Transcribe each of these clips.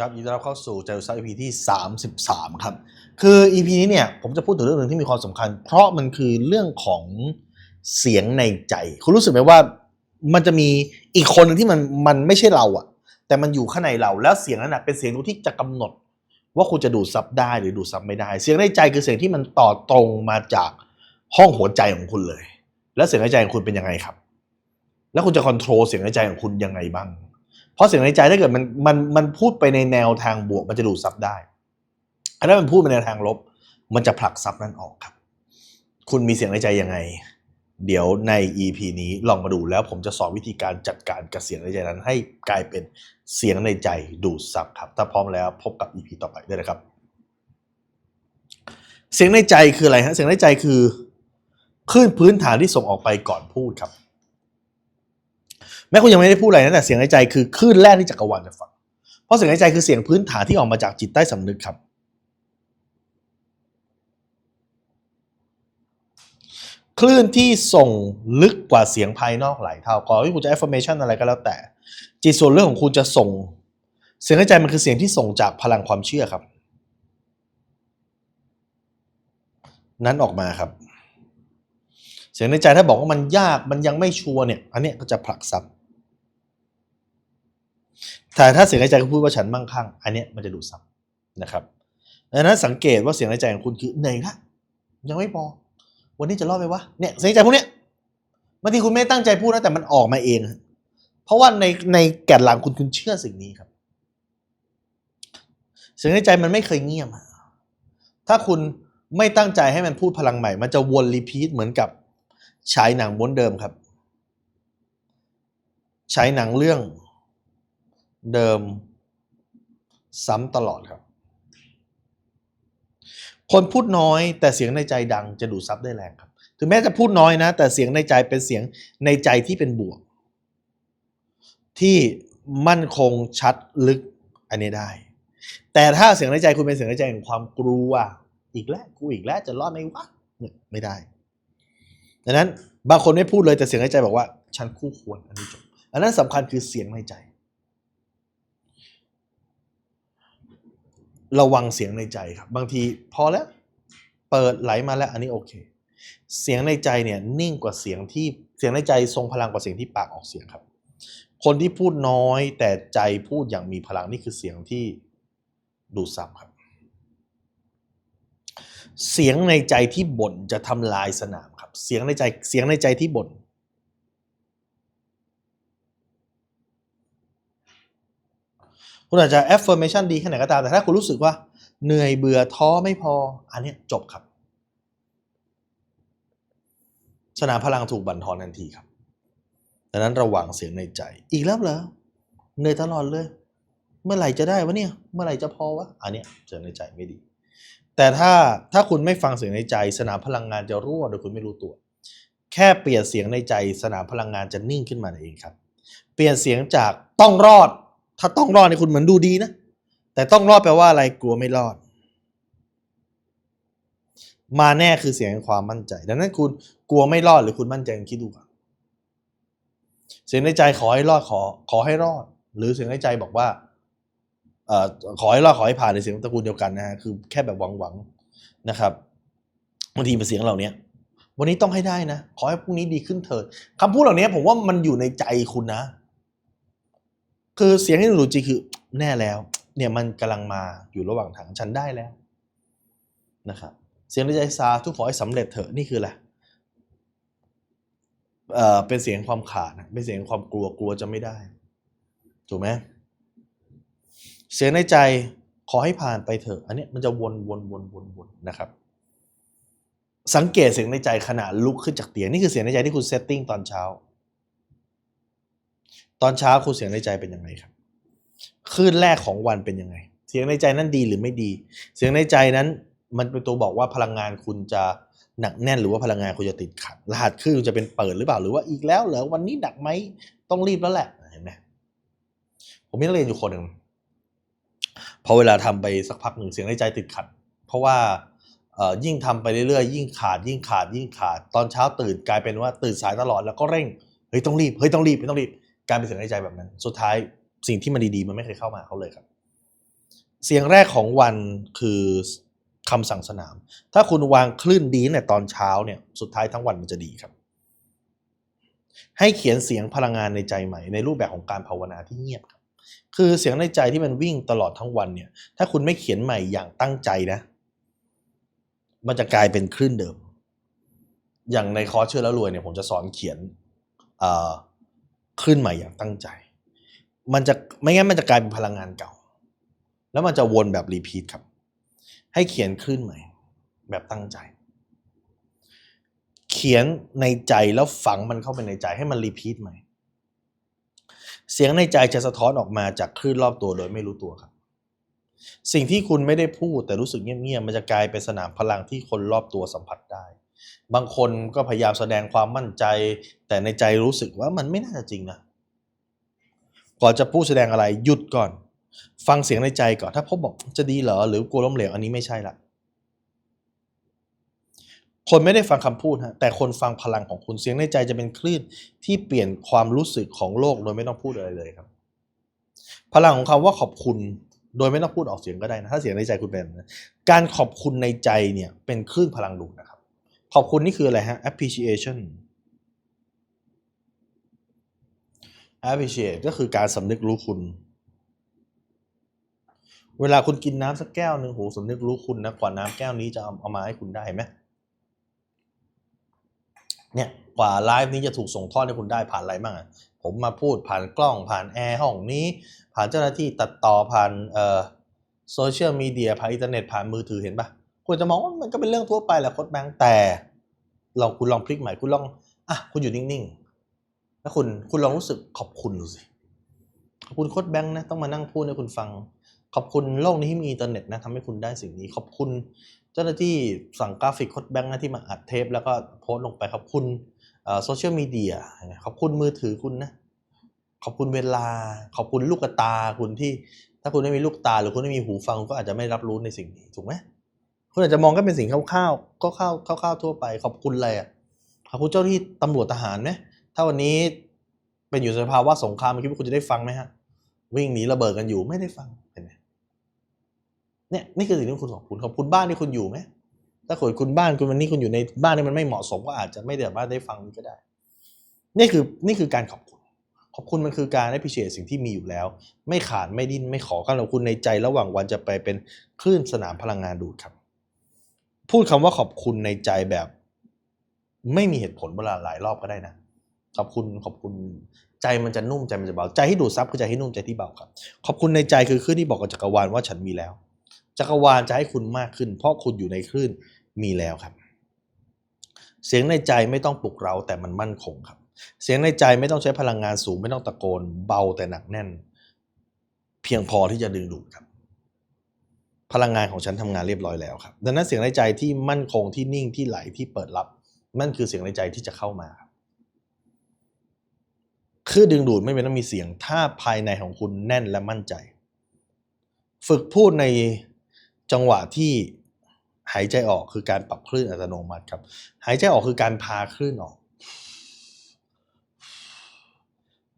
ครับยินดีต้อนรับเข้าสู่ใจซัก EP ที่ 33 ครับ คือ EP นี้เนี่ยผมจะพูดถึงเรื่องหนึ่งที่มีความสำคัญ เพราะมันคือเรื่องของเสียงในใจ คุณรู้สึกไหมว่ามันจะมีอีกคนหนึ่งที่มันมันไม่ใช่เราอะแต่มันอยู่ข้างในเราแล้วเสียงนั้นนะเป็นเสียงที่จะกำหนด ว่าคุณจะดูดซับได้หรือดูดซับไม่ได้ เสียงในใจคือเสียงที่มันต่อตรงมาจากห้องหัวใจของคุณเลย แล้วเสียงในใจของคุณเป็นยังไงครับ แล้วคุณจะควบคุมเสียงในใจของคุณยังไงบ้าง เพราะเสียงในใจถ้าเกิดมันมันมันพูดไปในแนวทางบวกมันจะดูดซับได้อันนั้นมันพูดไปในทางลบ มันจะผลักซับนั้นออกครับ คุณมีเสียงในใจยังไง เดี๋ยวใน EP นี้ลองมาดูแล้วผมจะสอนวิธีการจัดการกับเสียงในใจนั้น ให้กลายเป็นเสียงในใจดูดซับครับ ถ้าพร้อมแล้วพบกับ EP ต่อไปได้เลยครับ เสียงในใจคืออะไรฮะเสียงในใจคือคลื่นพื้นฐานที่ส่งออกไปก่อนพูดครับ แม้คุณยังไม่ได้พูดอะไรนะแต่เสียงในใจคือคลื่นแรกที่จักรวาลจะฟังเพราะเสียงในใจคือเสียงพื้นฐานที่ออกมาจากจิตใต้สำนึกครับคลื่นที่ส่งลึกกว่าเสียงภายนอกหลายเท่าก่อนที่คุณจะ affirmation อะไรก็แล้วแต่ จิตส่วนเรื่องของคุณจะส่ง เสียงในใจมันคือเสียงที่ส่งจากพลังความเชื่อครับ นั้นออกมาครับ เสียงในใจถ้าบอกว่ามันยากมันยังไม่ชัวร์เนี่ย อันนี้ก็จะผลักซับ แต่ถ้าเสียงในใจเขาพูดว่าฉันมั่งคั่ง อันเนี้ยมันจะดูดซับนะครับดังนั้นสังเกตว่าเสียงในใจของคุณคือเหนื่อยละยังไม่พอ วันนี้จะรอดไหมวะเนี่ยเสียงในใจพวกเนี้ยบางทีคุณไม่ตั้งใจพูดนะแต่มันออกมาเอง เพราะว่าในในแก่นหลังคุณคุณเชื่อสิ่งนี้ครับ เสียงในใจมันไม่เคยเงียบถ้าคุณไม่ตั้งใจให้มันพูดพลังใหม่ มันจะวนรีพีทเหมือนกับฉายหนังม้วนเดิมครับฉายหนังเรื่อง เดิม ซ้ำตลอดครับ คนพูดน้อยแต่เสียงในใจดังจะดูดซับได้แรงครับ ถึงแม้จะพูดน้อยนะ แต่เสียงในใจเป็นเสียงในใจที่เป็นบวก ที่มั่นคงชัดลึกอันนี้ได้ แต่ถ้าเสียงในใจคุณเป็นเสียงในใจแห่งความกลัวอีกแล้วกูอีกแล้วจะรอดไหมวะไม่ได้ดังนั้นบางคนไม่พูดเลยแต่เสียงในใจบอกว่า ฉันคู่ควรอันนี้จบอันนั้นสำคัญคือเสียงในใจ ระวังเสียงในใจครับ บางทีพอแล้ว เปิดไหลมาแล้วอันนี้โอเค เสียงในใจเนี่ยนิ่งกว่าเสียงที่เสียงในใจทรงพลังกว่าเสียงที่ปากออกเสียงครับ คนที่พูดน้อยแต่ใจพูดอย่างมีพลังนี่คือเสียงที่ดูดซับครับ เสียงในใจที่บ่นจะทำลายสนามครับ เสียงในใจเสียงในใจที่บ่น คุณอาจจะ affirmation ดีแค่ไหนก็ตาม แต่ถ้าคุณรู้สึกว่าเหนื่อยเบื่อท้อไม่พอ อันนี้จบครับ สนามพลังถูกบั่นทอนทันทีครับดังนั้นระวังเสียงในใจ อีกแล้วเหรอเหนื่อยตลอดเลย เมื่อไหร่จะได้วะเนี่ย เมื่อไหร่จะพอวะ อันนี้เสียงในใจไม่ดี แต่ถ้าถ้าคุณไม่ฟังเสียงในใจ สนามพลังงานจะรั่วโดยคุณไม่รู้ตัว แค่เปลี่ยนเสียงในใจ สนามพลังงานจะนิ่งขึ้นมาเองครับ เปลี่ยนเสียงจากต้องรอด ถ้าต้องรอดเนี่คุณเหมือนดูดีนะ แต่ต้องรอดแปลว่าอะไรกลัวไม่รอด มาแน่คือเสียงความมั่นใจ ดังนั้นคุณกลัวไม่รอดหรือคุณมั่นใจคุณคิดดูก่อนเสียงในใจขอให้รอดขอขอให้รอด หรือเสียงในใจบอกว่าเอ่อขอให้รอดขอให้ผ่านในเสียงตระกูลเดียวกันนะฮะคือแค่แบบหวังหวังนะครับบางทีเป็นเสียงเหล่านี้วันนี้ต้องให้ได้นะ ขอให้พรุ่งนี้ดีขึ้นเถิดคำพูดเหล่านี้ผมว่ามันอยู่ในใจคุณนะ คือเสียงที่หนูจีคือแน่แล้ว เนี่ยมันกำลังมาอยู่ระหว่างทางฉันได้แล้วนะครับเสียงในใจซาทุกขอให้สำเร็จเถอะนี่คืออะไรเอ่อเป็นเสียงความขาดเป็นเสียงความกลัวกลัวจะไม่ได้ ถูกไหมเสียงในใจขอให้ผ่านไปเถอะ อันนี้มันจะวนวนวนวนวนนะครับ สังเกตเสียงในใจขณะลุกขึ้นจากเตียงนี่คือเสียงในใจที่คุณเซตติ้งตอนเช้า ตอนเช้าคุณเสียงในใจเป็นยังไงครับคลื่นแรกของวันเป็นยังไง เสียงในใจนั้นดีหรือไม่ดี เสียงในใจนั้นมันเป็นตัวบอกว่าพลังงานคุณจะหนักแน่นหรือว่าพลังงานคุณจะติดขัด รหัสคลื่นจะเป็นเปิดหรือเปล่าหรือว่าอีกแล้วเหรอวันนี้หนักไหมต้องรีบแล้วแหละเห็นไหมผมมีนักเรียนอยู่คนหนึ่งพอเวลาทำไปสักพักหนึ่งเสียงในใจติดขัด เพราะว่ายิ่งทำไปเรื่อยๆ ยิ่งขาด ยิ่งขาด ยิ่งขาด ตอนเช้าตื่นกลายเป็นว่าตื่นสายตลอดแล้วก็เร่ง เฮ้ยต้องรีบ เฮ้ยต้องรีบเฮ้ยต้องรีบ กายเป็นเสียงในใจแบบนั้น สุดท้ายสิ่งที่มันดีๆ มันไม่เคยเข้ามาเขาเลยครับ เสียงแรกของวันคือคำสั่งสนาม ถ้าคุณวางคลื่นดีตั้งแต่ตอนเช้าเนี่ย สุดท้ายทั้งวันมันจะดีครับ ให้เขียนเสียงพลังงานในใจใหม่ ในรูปแบบของการภาวนาที่เงียบครับ คือเสียงในใจที่มันวิ่งตลอดทั้งวันเนี่ย ถ้าคุณไม่เขียนใหม่อย่างตั้งใจนะ มันจะกลายเป็นคลื่นเดิม อย่างในคอร์สเชื่อแล้วรวยเนี่ยผมจะสอนเขียน เอ่อคลื่นใหม่อย่างตั้งใจ มันจะไม่งั้นมันจะกลายเป็นพลังงานเก่า แล้วมันจะวนแบบรีพีทครับ ให้เขียนคลื่นใหม่ แบบตั้งใจ เขียนในใจแล้วฝังมันเข้าไปในใจให้มันรีพีทใหม่ เสียงในใจจะสะท้อนออกมาจากคลื่นรอบตัวโดยไม่รู้ตัวครับ สิ่งที่คุณไม่ได้พูดแต่รู้สึกเงียบๆมันจะกลายเป็นสนามพลังที่คนรอบตัวสัมผัสได้ บางคนก็พยายามแสดงความมั่นใจ แต่ในใจรู้สึกว่ามันไม่น่าจะจริงนะก่อนจะพูดแสดงอะไรหยุดก่อน ฟังเสียงในใจก่อนถ้าพบบอกจะดีเหรอหรือกลัวล้มเหลวอันนี้ไม่ใช่ละคนไม่ได้ฟังคำพูดฮะแต่คนฟังพลังของคุณเสียงในใจจะเป็นคลื่นที่เปลี่ยนความรู้สึกของโลกโดยไม่ต้องพูดอะไรเลยครับ พลังของคำว่าขอบคุณโดยไม่ต้องพูดออกเสียงก็ได้นะถ้าเสียงในใจคุณเป็นนั้นการขอบคุณในใจเนี่ยเป็นคลื่นพลังดูดนะครับ ขอบคุณนี่คืออะไรฮะ appreciation appreciate ก็คือการสำนึกรู้คุณ เวลาคุณกินน้ำสักแก้วหนึ่งโหสำนึกรู้คุณนะกว่าน้ำแก้วนี้จะเอาเอามาให้คุณได้ไหมเนี่ยกว่าไลฟ์นี้จะถูกส่งทอดให้คุณได้ผ่านอะไรบ้างอะผมมาพูดผ่านกล้องผ่านแอร์ห้องนี้ ผ่านเจ้าหน้าที่ตัดต่อผ่านเอ่อโซเชียลมีเดียผ่านอินเทอร์เน็ตผ่านมือถือเห็นปะ คุณจะมองว่ามันก็เป็นเรื่องทั่วไปแหละโค้ดแบงค์แต่ลองคุณลองพลิกใหม่คุณลองอะคุณอยู่นิ่งๆแล้วคุณคุณลองรู้สึกขอบคุณดูสิขอบคุณโค้ดแบงค์นะต้องมานั่งพูดให้คุณฟัง ขอบคุณโลกนี้ที่มีอินเทอร์เน็ตนะทำให้คุณได้สิ่งนี้ ขอบคุณเจ้าหน้าที่สั่งกราฟิกโค้ดแบงค์นะที่มาอัดเทป แล้วก็โพสต์ลงไปขอบคุณโซเชียลมีเดียขอบคุณมือถือคุณนะขอบคุณเวลา ขอบคุณลูกตาคุณที่ ถ้าคุณไม่มีลูกตาหรือคุณไม่มีหูฟังก็อาจจะไม่รับรู้ในสิ่งนี้ถูกไหม คุณอาจจะมองก็เป็นสิ่งคร่าวๆก็ข้าวคร่าวๆทั่วไป ขอบคุณอะไรอะขอบคุณเจ้าที่ตำรวจทหารไหมถ้าวันนี้เป็นอยู่สภาวะสงครามคิดว่าคุณจะได้ฟังไหมฮะ วิ่งหนีระเบิดกันอยู่ไม่ได้ฟังเห็นไหมเนี่ยนี่คือสิ่งที่คุณขอบคุณขอบคุณบ้านที่คุณอยู่ไหมถ้าเกิดคุณบ้านคุณวันนี้คุณอยู่ในบ้านที่มันไม่เหมาะสมก็อาจจะไม่ได้บ้านได้ฟังก็ได้ นี่คือนี่คือการขอบคุณ ขอบคุณมันคือการได้พิเศษสิ่งที่มีอยู่แล้ว ไม่ขาดไม่ดิ้นไม่ขอการขอบคุณในใจระหว่างวันจะไปเป็นคลื่นสนามพลังงานดูดครับ พูดคำว่าขอบคุณในใจแบบ ไม่มีเหตุผลเวลาหลายรอบก็ได้นะ ขอบคุณขอบคุณใจมันจะนุ่มใจมันจะเบาใจที่ดูดซับคือใจที่นุ่มใจที่เบาครับ ขอบคุณในใจคือคลื่นที่บอกกับจักรวาลว่าฉันมีแล้ว จักรวาลจะให้คุณมากขึ้น เพราะคุณอยู่ในคลื่นมีแล้วครับ เสียงในใจไม่ต้องปลุกเราแต่มันมั่นคงครับ เสียงในใจไม่ต้องใช้พลังงานสูง ไม่ต้องตะโกนเบาแต่หนักแน่น เพียงพอที่จะดึงดูดครับ พลังงานของฉันทำงานเรียบร้อยแล้วครับดังนั้นเสียงในใจที่มั่นคงที่นิ่งที่ไหลที่เปิดรับนั่นคือเสียงในใจที่จะเข้ามาครับคือดึงดูดไม่เป็นต้องมีเสียงถ้าภายในของคุณแน่นและมั่นใจ ฝึกพูดในจังหวะที่หายใจออกคือการปรับคลื่นอัตโนมัติครับ หายใจออกคือการพาคลื่นออก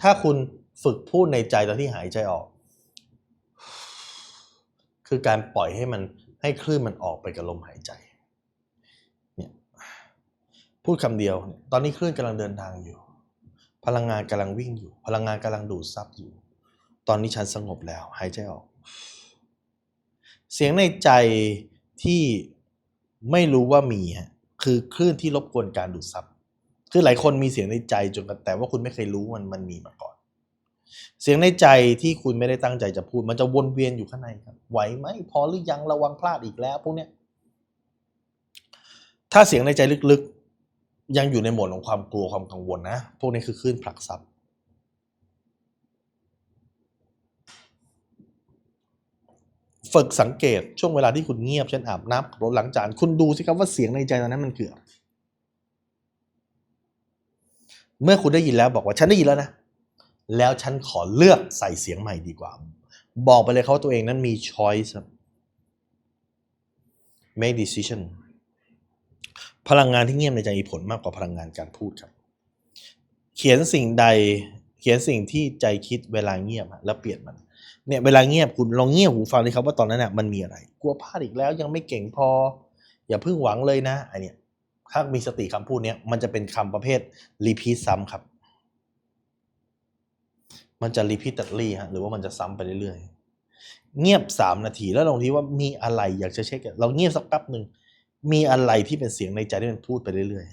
ถ้าคุณฝึกพูดในใจตอนที่หายใจออก คือการปล่อยให้มันให้คลื่นมันออกไปกับลมหายใจเนี่ยพูดคำเดียว ตอนนี้คลื่นกำลังเดินทางอยู่ พลังงานกำลังวิ่งอยู่ พลังงานกำลังดูดซับอยู่ ตอนนี้ฉันสงบแล้ว หายใจออก เสียงในใจที่ไม่รู้ว่ามีฮะคือคลื่นที่รบกวนการดูดซับคือหลายคนมีเสียงในใจจนแต่ว่าคุณไม่เคยรู้มันมันมีมาก่อน เสียงในใจที่คุณไม่ได้ตั้งใจจะพูด มันจะวนเวียนอยู่ข้างในครับ ไหวไหมพอหรือยังระวังพลาดอีกแล้วพวกเนี้ยถ้าเสียงในใจลึกๆ ยังอยู่ในโหมดของความกลัวความกังวลนะ พวกนี้คือคลื่นผลักซับฝึกสังเกตช่วงเวลาที่คุณเงียบเช่นอาบน้ำรถล้างจานคุณดูสิครับว่าเสียงในใจตอนนั้นมันคืออะไรเมื่อคุณได้ยินแล้วบอกว่าฉันได้ยินแล้วนะ แล้วฉันขอเลือกใส่เสียงใหม่ดีกว่า บอกไปเลยเขาว่าตัวเองนั้นมี choice make decision พลังงานที่เงียบในใจมีผลมากกว่าพลังงานการพูดครับ เขียนสิ่งใดเขียนสิ่งที่ใจคิดเวลาเงียบแล้วเปลี่ยนมันเนี่ยเวลาเงียบคุณลองเงียบหูฟังเลยครับว่าตอนนั้นน่ะมันมีอะไร กลัวพลาดอีกแล้วยังไม่เก่งพอ อย่าเพิ่งหวังเลยนะไอเนี่ยถ้ามีสติคำพูดเนี้ยมันจะเป็นคำประเภทรีพีทซ้ำครับ มันจะรีพีทตัดลี่ฮะหรือว่ามันจะซ้ำไปเรื่อยๆ เงียบสามนาทีแล้วลองที่ว่ามีอะไรอยากจะเช็ค เราเงียบสักแป๊บหนึ่งมีอะไรที่เป็นเสียงในใจที่มันพูดไปเรื่อย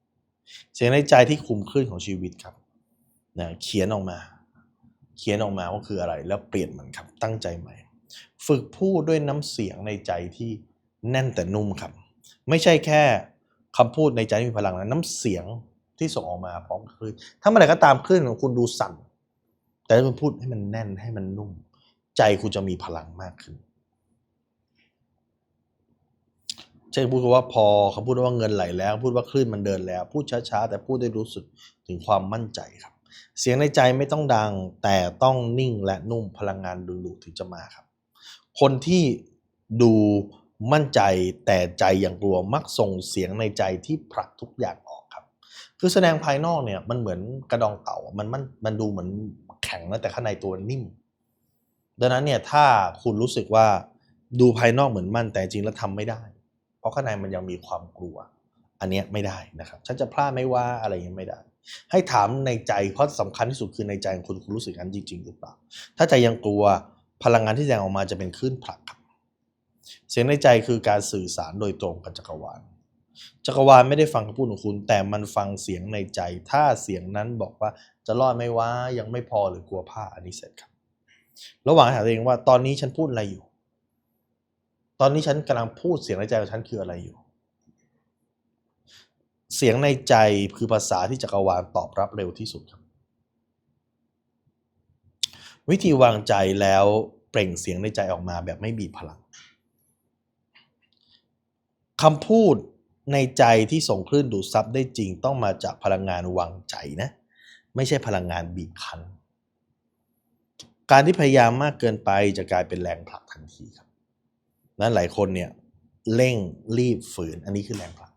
ๆ เสียงในใจที่คุมคลื่นของชีวิตครับนะเขียนออกมา เขียนออกมาว่าคืออะไรแล้วเปลี่ยนมันครับตั้งใจใหม่ ฝึกพูดด้วยน้ำเสียงในใจที่แน่นแต่นุ่มครับ ไม่ใช่แค่คำพูดในใจที่มีพลังนะน้ำเสียงที่ส่งออกมาพร้อมคลื่นถ้าเมื่อไหร่ก็ตามคลื่นของคุณดูสั่น แต่ถ้าคุณพูดให้มันแน่นให้มันนุ่ม ใจคุณจะมีพลังมากขึ้นเช่นพูดว่าพอเขาพูดว่าเงินไหลแล้ว พูดว่าคลื่นมันเดินแล้ว พูดช้าๆแต่พูดได้รู้สึกถึงความมั่นใจครับ เสียงในใจไม่ต้องดังแต่ต้องนิ่งและนุ่มพลังงานดึงดูดถึงจะมาครับ คนที่ดูมั่นใจแต่ใจอยังกลัวมักส่งเสียงในใจที่ผลักทุกอย่างออกครับ คือแสดงภายนอกเนี่ยมันเหมือนกระดองเต่ามันมันมันดูเหมือน แข็งนะแต่ข้างในตัวนิ่ม ดังนั้นเนี่ยถ้าคุณรู้สึกว่าดูภายนอกเหมือนมั่นแต่จริงแล้วทำไม่ได้ เพราะข้างในมันยังมีความกลัว อันเนี้ยไม่ได้นะครับ ฉันจะพลาดไม่ว่าอะไรยังไม่ได้ ให้ถามในใจเพราะสำคัญที่สุดคือในใจของคุณคุณรู้สึกงั้นจริง ๆ หรือเปล่า ถ้าใจยังกลัวพลังงานที่แสดงออกมาจะเป็นคลื่นผลักครับเสียงในใจคือการสื่อสารโดยตรงกับจักรวาลจักรวาลไม่ได้ฟังคำพูดของคุณ แต่มันฟังเสียงในใจ ถ้าเสียงนั้นบอกว่า จะรอดไหม่ว่ายังไม่พอหรือกลัวพลาอันนี้เสร็จครับ ระหว่างถามตัวเองว่าตอนนี้ฉันพูดอะไรอยู่ ตอนนี้ฉันกำลังพูดเสียงในใจของฉันคืออะไรอยู่ เสียงในใจคือภาษาที่จักรวาลตอบรับเร็วที่สุดครับ วิธีวางใจแล้วเปล่งเสียงในใจออกมาแบบไม่บีบพลังคำพูดในใจที่ส่งคลื่นดูดซับได้จริงต้องมาจากพลังงานวางใจนะ ไม่ใช่พลังงานบีบคั้น การที่พยายามมากเกินไปจะกลายเป็นแรงผลักทันทีครับนั้นหลายคนเนี่ยเร่งรีบฝืน อันนี้คือแรงผลัก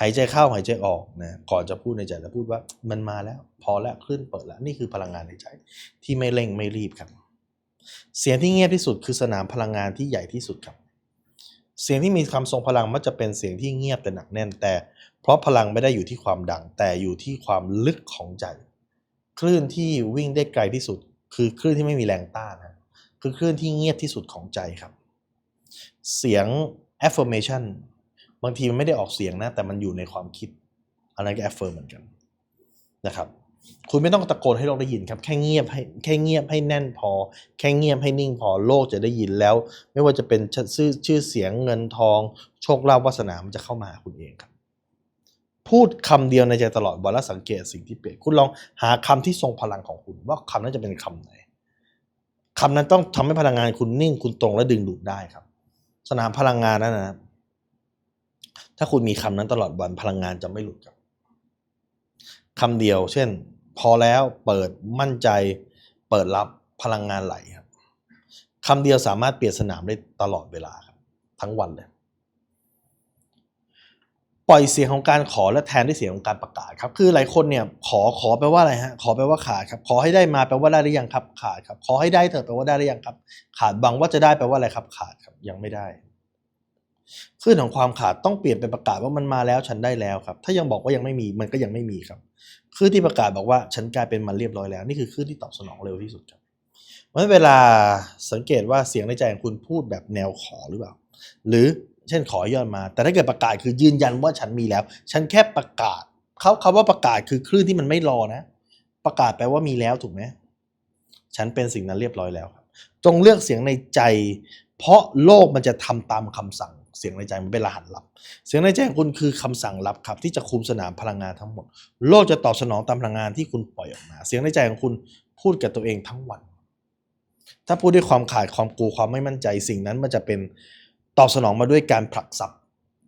หายใจเข้าหายใจออกนะก่อนจะพูดในใจแล้วพูดว่ามันมาแล้ว พอแล้วคลื่นเปิดแล้ว นี่คือพลังงานในใจ ที่ไม่เร่งไม่รีบครับ เสียงที่เงียบที่สุดคือสนามพลังงานที่ใหญ่ที่สุดครับ เสียงที่มีคำทรงพลังมักจะเป็นเสียงที่เงียบแต่หนักแน่น แต่ เพราะพลังไม่ได้อยู่ที่ความดัง แต่อยู่ที่ความลึกของใจ คลื่นที่วิ่งได้ไกลที่สุด คือคลื่นที่ไม่มีแรงต้านนะคือคลื่นที่เงียบที่สุดของใจครับ เสียง affirmation บางทีมันไม่ได้ออกเสียงนะ แต่มันอยู่ในความคิด อันนั้นก็ affirm เหมือนกันนะครับคุณไม่ต้องตะโกนให้โลกได้ยินครับ แค่เงียบให้แค่เงียบให้แน่นพอ แค่เงียบให้นิ่งพอโลกจะได้ยินแล้ว ไม่ว่าจะเป็นชื่อชื่อเสียงเงินทอง โชคลาภวาสนามันจะเข้ามาหาคุณเองครับ พูดคำเดียวในใจตลอดวันแล้วสังเกตสิ่งที่เปลี่ยนคุณลองหาคำที่ทรงพลังของคุณ ว่าคำนั้นจะเป็นคำไหนคำนั้นต้องทำให้พลังงานคุณนิ่งคุณตรงและดึงดูดได้ครับ สนามพลังงานนั้นนะถ้าคุณมีคำนั้นตลอดวันพลังงานจะไม่หลุดครับคำเดียว เช่น พอแล้วเปิดมั่นใจ เปิดรับพลังงานไหลครับคำเดียวสามารถเปลี่ยนสนามได้ตลอดเวลาครับ ทั้งวันเลย ปล่อยเสียงของการขอและแทนด้วยเสียงของการประกาศครับคือหลายคนเนี่ยขอขอแปลว่าอะไรฮะขอแปลว่าขาดครับขอให้ได้มาแปลว่าได้หรือยังครับขาดครับขอให้ได้เถอะแปลว่าได้หรือยังครับ ขาดบังว่าจะได้แปลว่าอะไรครับขาดครับยังไม่ได้คลื่นของความขาดต้องเปลี่ยนเป็นประกาศว่ามันมาแล้วฉันได้แล้วครับ ถ้ายังบอกว่ายังไม่มีมันก็ยังไม่มีครับคลื่นที่ประกาศบอกว่าฉันกลายเป็นมันเรียบร้อยแล้ว นี่คือคลื่นที่ตอบสนองเร็วที่สุดครับเพราะเวลาสังเกตว่าเสียงในใจของคุณพูดแบบแนวขอหรือเปล่า หรือ เช่นขอยอดมา แต่ถ้าเกิดประกาศคือยืนยันว่าฉันมีแล้ว ฉันแค่ประกาศเขาคาว่าประกาศคือคลื่นที่มันไม่รอนะ ประกาศแปลว่ามีแล้วถูกไหมฉันเป็นสิ่งนั้นเรียบร้อยแล้วครับจงเลือกเสียงในใจ เพราะโลกมันจะทำตามคำสั่ง เสียงในใจมันเป็นรหัสลับ เสียงในใจของคุณคือคำสั่งลับครับ ที่จะคุมสนามพลังงานทั้งหมด โลกจะตอบสนองตามพลังงานที่คุณปล่อยออกมา เสียงในใจของคุณพูดกับตัวเองทั้งวัน ถ้าพูดด้วยความขาดความกลัวความไม่มั่นใจ สิ่งนั้นมันจะเป็น ตอบสนองมาด้วยการผลักซับ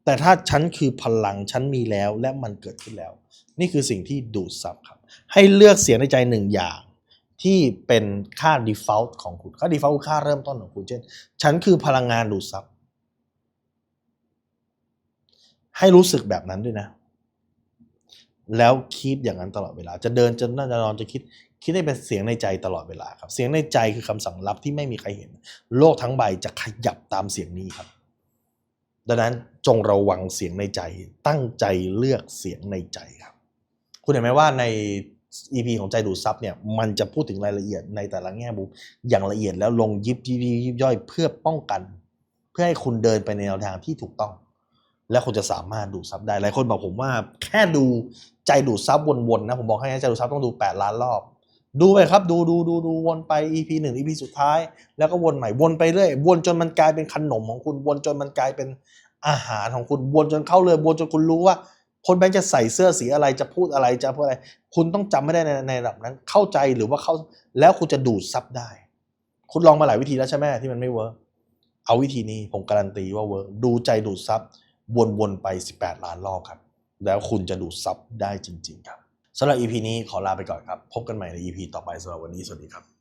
แต่ถ้าฉันคือพลังฉันมีแล้วและมันเกิดขึ้นแล้ว นี่คือสิ่งที่ดูดซับครับ ให้เลือกเสียงในใจหนึ่งอย่างที่เป็นค่า default ของคุณ ค่า default คือค่าเริ่มต้นของคุณเช่น ฉันคือพลังงานดูดซับให้รู้สึกแบบนั้นด้วยนะ แล้วคิดอย่างนั้นตลอดเวลา จะเดินจะนั่งจะนอนจะคิด คิดให้เป็นเสียงในใจตลอดเวลาครับ เสียงในใจคือคำสั่งลับที่ไม่มีใครเห็น โลกทั้งใบจะขยับตามเสียงนี้ครับ ดังนั้นจงระวังเสียงในใจ ตั้งใจเลือกเสียงในใจครับ คุณเห็นไหมว่าใน EP ของใจดูดซับเนี่ยมันจะพูดถึงรายละเอียดในแต่ละแง่มุมอย่างละเอียดแล้วลงยิบยิบยิบย่อยเพื่อป้องกัน เพื่อให้คุณเดินไปในแนวทางที่ถูกต้อง และคุณจะสามารถดูดซับได้หลายคนบอกผมว่า แค่ดูใจดูดซับวนๆนะผมบอกให้นะใจดูดซับต้องดู 8 ล้านรอบ ดูไปครับ ดูดูดูดูวนไป EP หนึ่ง EP สุดท้าย แล้วก็วนใหม่วนไปเรื่อยวนจนมันกลายเป็นขนมของคุณวนจนมันกลายเป็นอาหารของคุณวนจนเข้าเลยวนจนคุณรู้ว่าคนแบงค์จะใส่เสื้อสีอะไรจะพูดอะไรจะพูดอะไร คุณต้องจำไม่ได้ในในระดับนั้น เข้าใจหรือว่าเข้าแล้วคุณจะดูดซับได้ คุณลองมาหลายวิธีแล้วใช่ไหมที่มันไม่เวิร์กเอาวิธีนี้ผมการันตีว่าเวิร์กดูใจดูดซับวนๆไป 18 ล้านรอบครับ แล้วคุณจะดูดซับได้จริง ๆ ครับ สำหรับ EP นี้ขอลาไปก่อนครับ พบกันใหม่ใน EP ต่อไปสำหรับวันนี้ สวัสดีครับ